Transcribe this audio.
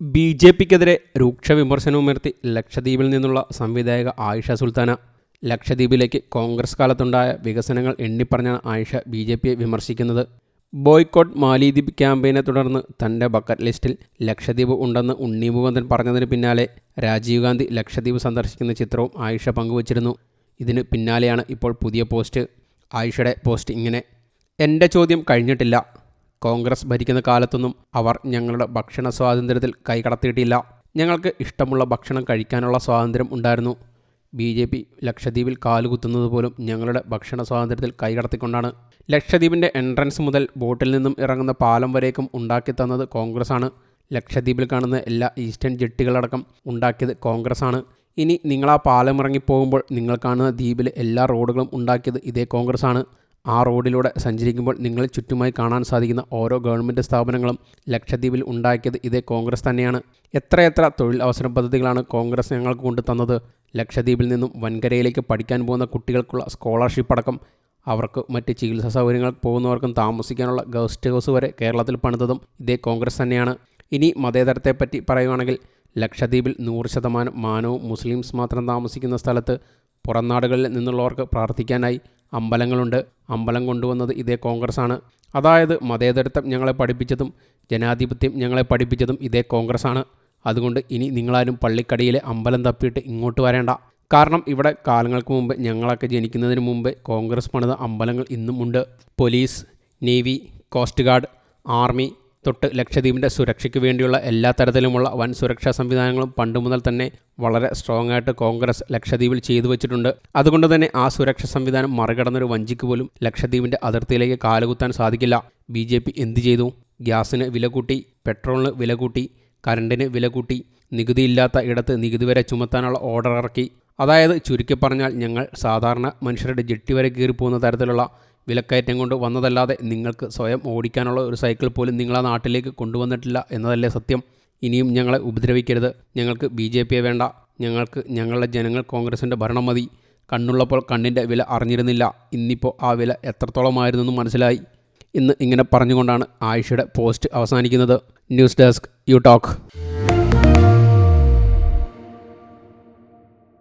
B J പിക്കെതിരെ രൂക്ഷ വിമർശനമുയർത്തി ലക്ഷദ്വീപിൽ നിന്നുള്ള സംവിധായക ആയിഷ സുൽത്താന. ലക്ഷദ്വീപിലേക്ക് കോൺഗ്രസ് കാലത്തുണ്ടായ വികസനങ്ങൾ എണ്ണിപ്പറഞ്ഞാണ് ആയിഷ ബി ജെ പിയെ വിമർശിക്കുന്നത്. ബോയ്ക്കോട്ട് മാലിദ്വീപ് ക്യാമ്പയിനെ തുടർന്ന് തന്റെ ബക്കറ്റ് ലിസ്റ്റിൽ ലക്ഷദ്വീപ് ഉണ്ടെന്ന് ഉണ്ണി മുകുന്ദൻ പറഞ്ഞതിന് പിന്നാലെ രാജീവ് ഗാന്ധി ലക്ഷദ്വീപ് സന്ദർശിക്കുന്ന ചിത്രവും ആയിഷ പങ്കുവച്ചിരുന്നു. ഇതിന് പിന്നാലെയാണ് ഇപ്പോൾ പുതിയ പോസ്റ്റ്. ആയിഷയുടെ പോസ്റ്റ് ഇങ്ങനെ എന്റെ ചോദ്യം കഴിഞ്ഞിട്ടില്ല. കോൺഗ്രസ് ഭരിക്കുന്ന കാലത്തൊന്നും അവർ ഞങ്ങളുടെ ഭക്ഷണ സ്വാതന്ത്ര്യത്തിൽ കൈകടത്തിയിട്ടില്ല ഞങ്ങൾക്ക് ഇഷ്ടമുള്ള ഭക്ഷണം കഴിക്കാനുള്ള സ്വാതന്ത്ര്യം ഉണ്ടായിരുന്നു. ബി ജെ പി ലക്ഷദ്വീപിൽ കാലുകുത്തുന്നത് പോലും ഞങ്ങളുടെ ഭക്ഷണ സ്വാതന്ത്ര്യത്തിൽ കൈകടത്തിക്കൊണ്ടാണ് ലക്ഷദ്വീപിന്റെ എൻട്രൻസ് മുതൽ ബോട്ടിൽ നിന്നും ഇറങ്ങുന്ന പാലം വരേക്കും ഉണ്ടാക്കി തന്നത് കോൺഗ്രസ്സാണ്. ലക്ഷദ്വീപിൽ കാണുന്ന എല്ലാ ഈസ്റ്റേൺ ജെട്ടികളടക്കം ഉണ്ടാക്കിയത് കോൺഗ്രസ്സാണ്. ഇനി നിങ്ങൾ ആ പാലം ഇറങ്ങിപ്പോകുമ്പോൾ നിങ്ങൾ കാണുന്ന ദ്വീപിലെ എല്ലാ റോഡുകളും ഉണ്ടാക്കിയത് ഇതേ കോൺഗ്രസ്സാണ്. ആ റോഡിലൂടെ സഞ്ചരിക്കുമ്പോൾ നിങ്ങളെ ചുറ്റുമായി കാണാൻ സാധിക്കുന്ന ഓരോ ഗവൺമെന്റ് സ്ഥാപനങ്ങളും ലക്ഷദ്വീപിൽ ഉണ്ടാക്കിയത് ഇതേ കോൺഗ്രസ് തന്നെയാണ്. എത്രയെത്ര തൊഴിൽ അവസര പദ്ധതികളാണ് കോൺഗ്രസ് ഞങ്ങൾക്ക് കൊണ്ടു തന്നത്. ലക്ഷദ്വീപിൽ നിന്നും വൻകരയിലേക്ക് പഠിക്കാൻ പോകുന്ന കുട്ടികൾക്കുള്ള സ്കോളർഷിപ്പ് അടക്കം. അവർക്ക് മറ്റ് ചികിത്സാ സൗകര്യങ്ങൾ പോകുന്നവർക്കും താമസിക്കാനുള്ള ഗസ്റ്റ് ഹൗസ് വരെ കേരളത്തിൽ പണിതതും ഇതേ കോൺഗ്രസ് തന്നെയാണ്. ഇനി മതേതരത്തെപ്പറ്റി പറയുകയാണെങ്കിൽ ലക്ഷദ്വീപിൽ നൂറ് ശതമാനം മാനവും മുസ്ലിംസ് മാത്രം താമസിക്കുന്ന സ്ഥലത്ത് പുറം നാടുകളിൽ നിന്നുള്ളവർക്ക് പ്രാർത്ഥിക്കാനായി അമ്പലങ്ങളുണ്ട്. അമ്പലം കൊണ്ടുവന്നത് ഇതേ കോൺഗ്രസ്സാണ്. അതായത് മതേതരത്വം ഞങ്ങളെ പഠിപ്പിച്ചതും ജനാധിപത്യം ഞങ്ങളെ പഠിപ്പിച്ചതും ഇതേ കോൺഗ്രസ്സാണ്. അതുകൊണ്ട് ഇനി നിങ്ങളാരും പള്ളിക്കടിയിലെ അമ്പലം തപ്പിയിട്ട് ഇങ്ങോട്ട് വരേണ്ട. കാരണം ഇവിടെ കാലങ്ങൾക്ക് മുമ്പ് ഞങ്ങളൊക്കെ ജനിക്കുന്നതിന് മുമ്പ് കോൺഗ്രസ് പണിത അമ്പലങ്ങൾ ഇന്നും ഉണ്ട്. Police navy coast guard army തൊട്ട് ലക്ഷദ്വീപിന്റെ സുരക്ഷയ്ക്ക് വേണ്ടിയുള്ള എല്ലാ തരത്തിലുമുള്ള വൻ സുരക്ഷാ സംവിധാനങ്ങളും പണ്ട് മുതൽ തന്നെ വളരെ സ്ട്രോങ് ആയിട്ട് കോൺഗ്രസ് ലക്ഷദ്വീപിൽ ചെയ്തു വെച്ചിട്ടുണ്ട്. അതുകൊണ്ട് തന്നെ ആ സുരക്ഷാ സംവിധാനം മറികടന്നൊരു വഞ്ചിക്ക് പോലും ലക്ഷദ്വീപിന്റെ അതിർത്തിയിലേക്ക് കാലുകുത്താൻ സാധിക്കില്ല. ബി ജെ പി എന്ത് ചെയ്തു? ഗ്യാസിന് വില കൂട്ടി പെട്രോളിന് വില കൂട്ടി കരണ്ടിന് വില കൂട്ടി നികുതിയില്ലാത്ത ഇടത്ത് നികുതി വരെ ചുമത്താനുള്ള ഓർഡർ ഇറക്കി. അതായത് ചുരുക്കി പറഞ്ഞാൽ ഞങ്ങൾ സാധാരണ മനുഷ്യരുടെ ജെട്ടി വരെ കീറിപ്പോകുന്ന തരത്തിലുള്ള വിലക്കയറ്റം കൊണ്ട് വന്നതല്ലാതെ നിങ്ങൾക്ക് സ്വയം ഓടിക്കാനുള്ള ഒരു സൈക്കിൾ പോലും നിങ്ങളാ നാട്ടിലേക്ക് കൊണ്ടുവന്നിട്ടില്ല എന്നതല്ലേ സത്യം. ഇനിയും ഞങ്ങളെ ഉപദ്രവിക്കരുത്. ഞങ്ങൾക്ക് ബി ജെ പിയെ വേണ്ട. ഞങ്ങൾക്ക് ഞങ്ങളുടെ ജനങ്ങൾ കോൺഗ്രസിന്റെ ഭരണം മതി. കണ്ണുള്ളപ്പോൾ കണ്ണിന്റെ വില അറിഞ്ഞിരുന്നില്ല. ഇന്നിപ്പോൾ ആ വില എത്രത്തോളമായിരുന്നെന്ന് മനസ്സിലായി. ഇന്ന് ഇങ്ങനെ പറഞ്ഞുകൊണ്ടാണ് ആയിഷയുടെ പോസ്റ്റ് അവസാനിക്കുന്നത്. News desk you talk.